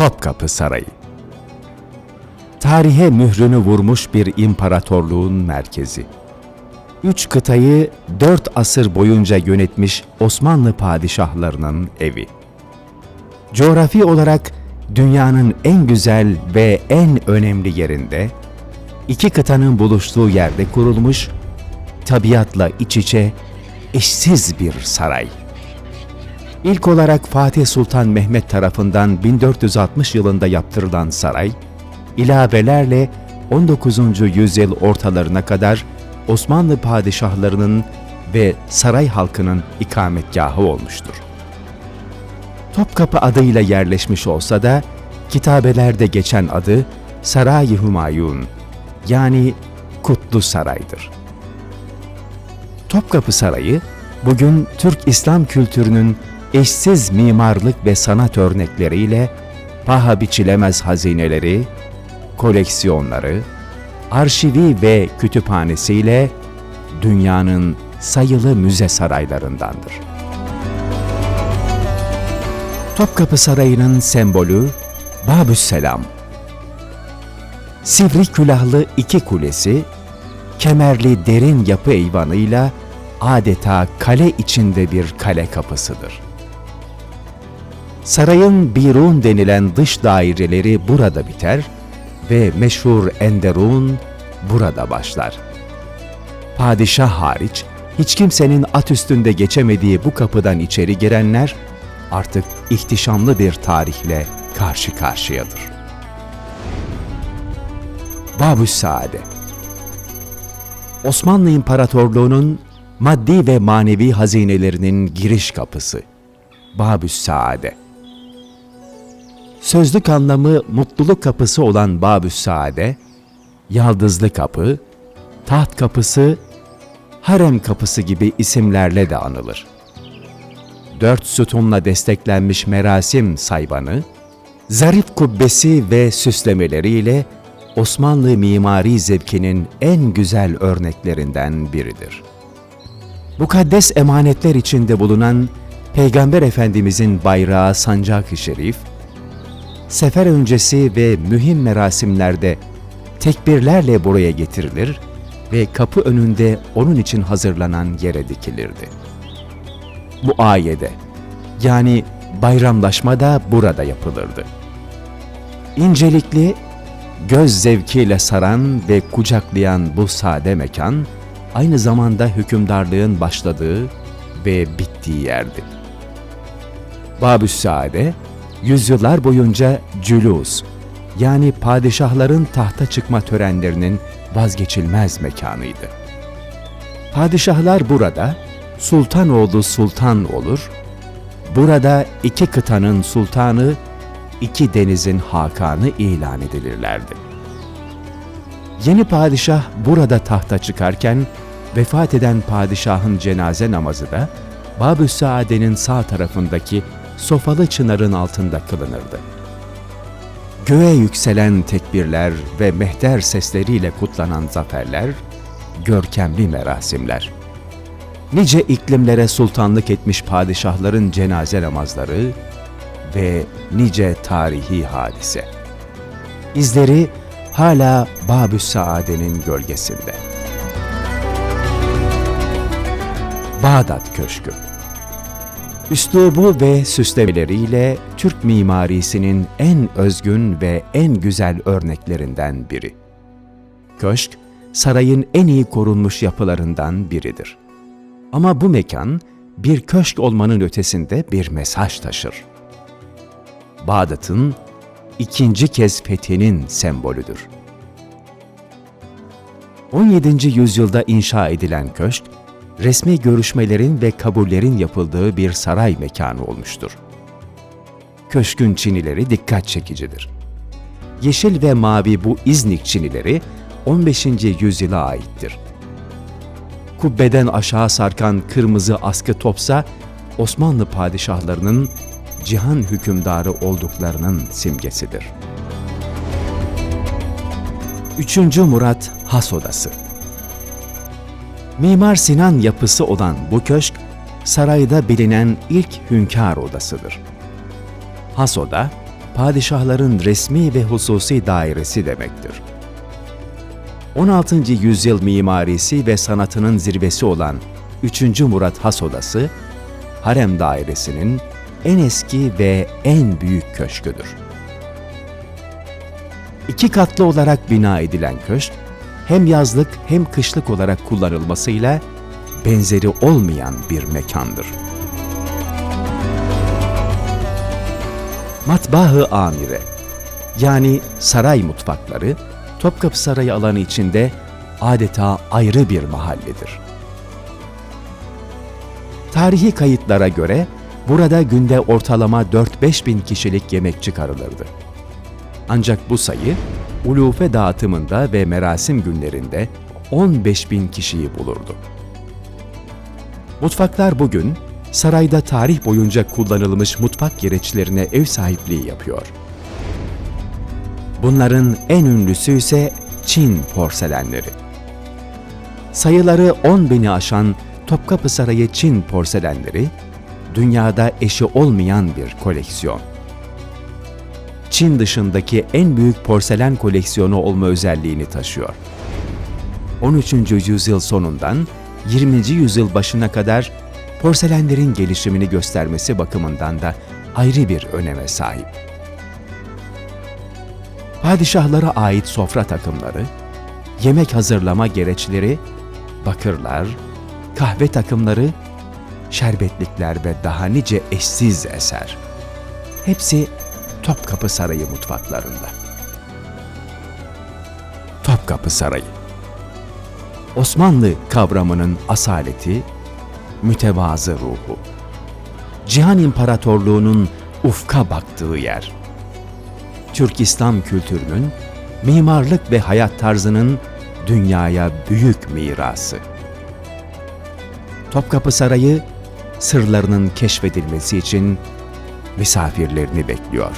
Topkapı Sarayı Tarihe mührünü vurmuş bir imparatorluğun merkezi. Üç kıtayı dört asır boyunca yönetmiş Osmanlı padişahlarının evi. Coğrafi olarak dünyanın en güzel ve en önemli yerinde, iki kıtanın buluştuğu yerde kurulmuş, tabiatla iç içe, eşsiz bir saray. İlk olarak Fatih Sultan Mehmet tarafından 1460 yılında yaptırılan saray, ilavelerle 19. yüzyıl ortalarına kadar Osmanlı padişahlarının ve saray halkının ikametgahı olmuştur. Topkapı adıyla yerleşmiş olsa da kitabelerde geçen adı Saray-ı Hümayun yani Kutlu Saray'dır. Topkapı Sarayı bugün Türk İslam kültürünün eşsiz mimarlık ve sanat örnekleriyle paha biçilemez hazineleri, koleksiyonları, arşivi ve kütüphanesiyle dünyanın sayılı müze saraylarındandır. Topkapı Sarayı'nın sembolü Babüsselam. Sivri külahlı iki kulesi, kemerli derin yapı eyvanıyla adeta kale içinde bir kale kapısıdır. Sarayın Birun denilen dış daireleri burada biter ve meşhur Enderun burada başlar. Padişah hariç hiç kimsenin at üstünde geçemediği bu kapıdan içeri girenler artık ihtişamlı bir tarihle karşı karşıyadır. Babüs Saade Osmanlı İmparatorluğu'nun maddi ve manevi hazinelerinin giriş kapısı. Babüs Saade Sözlük anlamı mutluluk kapısı olan Babüs Saade, Yaldızlı Kapı, Taht Kapısı, Harem Kapısı gibi isimlerle de anılır. Dört sütunla desteklenmiş merasim sayvanı, zarif kubbesi ve süslemeleriyle Osmanlı mimari zevkinin en güzel örneklerinden biridir. Mukaddes emanetler içinde bulunan Peygamber Efendimizin bayrağı sancak-ı şerif, sefer öncesi ve mühim merasimlerde tekbirlerle buraya getirilir ve kapı önünde onun için hazırlanan yere dikilirdi. Bu ayede yani bayramlaşma da burada yapılırdı. İncelikli, göz zevkiyle saran ve kucaklayan bu sade mekan, aynı zamanda hükümdarlığın başladığı ve bittiği yerdi. Babüs Saade, yüzyıllar boyunca cülus, yani padişahların tahta çıkma törenlerinin vazgeçilmez mekanıydı. Padişahlar burada sultan oğlu sultan olur, burada iki kıtanın sultanı, iki denizin hakanı ilan edilirlerdi. Yeni padişah burada tahta çıkarken vefat eden padişahın cenaze namazı da Babü Saade'nin sağ tarafındaki sofalı çınarın altında kılınırdı. Göğe yükselen tekbirler ve mehter sesleriyle kutlanan zaferler, görkemli merasimler. Nice iklimlere sultanlık etmiş padişahların cenaze namazları ve nice tarihi hadise. İzleri hala Babüs Saade'nin gölgesinde. Bağdat Köşkü Üslubu ve süslemeleriyle Türk mimarisinin en özgün ve en güzel örneklerinden biri. Köşk, sarayın en iyi korunmuş yapılarından biridir. Ama bu mekan bir köşk olmanın ötesinde bir mesaj taşır. Bağdat'ın ikinci kez fethinin sembolüdür. 17. yüzyılda inşa edilen köşk, resmi görüşmelerin ve kabullerin yapıldığı bir saray mekanı olmuştur. Köşkün çinileri dikkat çekicidir. Yeşil ve mavi bu İznik çinileri 15. yüzyıla aittir. Kubbeden aşağı sarkan kırmızı askı topsa Osmanlı padişahlarının cihan hükümdarı olduklarının simgesidir. 3. Murat Has Odası Mimar Sinan yapısı olan bu köşk, sarayda bilinen ilk hünkâr odasıdır. Has oda, padişahların resmi ve hususi dairesi demektir. 16. yüzyıl mimarisi ve sanatının zirvesi olan 3. Murat Has Odası, harem dairesinin en eski ve en büyük köşküdür. İki katlı olarak bina edilen köşk, hem yazlık hem kışlık olarak kullanılmasıyla benzeri olmayan bir mekandır. Matbahı Amire yani saray mutfakları Topkapı Sarayı alanı içinde adeta ayrı bir mahalledir. Tarihi kayıtlara göre burada günde ortalama 4-5 bin kişilik yemek çıkarılırdı. Ancak bu sayı ulufe dağıtımında ve merasim günlerinde 15 bin kişiyi bulurdu. Mutfaklar bugün sarayda tarih boyunca kullanılmış mutfak gereçlerine ev sahipliği yapıyor. Bunların en ünlüsü ise Çin porselenleri. Sayıları 10 bini aşan Topkapı Sarayı Çin porselenleri, dünyada eşi olmayan bir koleksiyon. Çin dışındaki en büyük porselen koleksiyonu olma özelliğini taşıyor. 13. yüzyıl sonundan 20. yüzyıl başına kadar porselenlerin gelişimini göstermesi bakımından da ayrı bir öneme sahip. Padişahlara ait sofra takımları, yemek hazırlama gereçleri, bakırlar, kahve takımları, şerbetlikler ve daha nice eşsiz eser. Hepsi Topkapı Sarayı mutfaklarında. Topkapı Sarayı Osmanlı kavramının asaleti, mütevazı ruhu. Cihan İmparatorluğu'nun ufka baktığı yer. Türk İslam kültürünün, mimarlık ve hayat tarzının dünyaya büyük mirası. Topkapı Sarayı, sırlarının keşfedilmesi için misafirlerini bekliyor.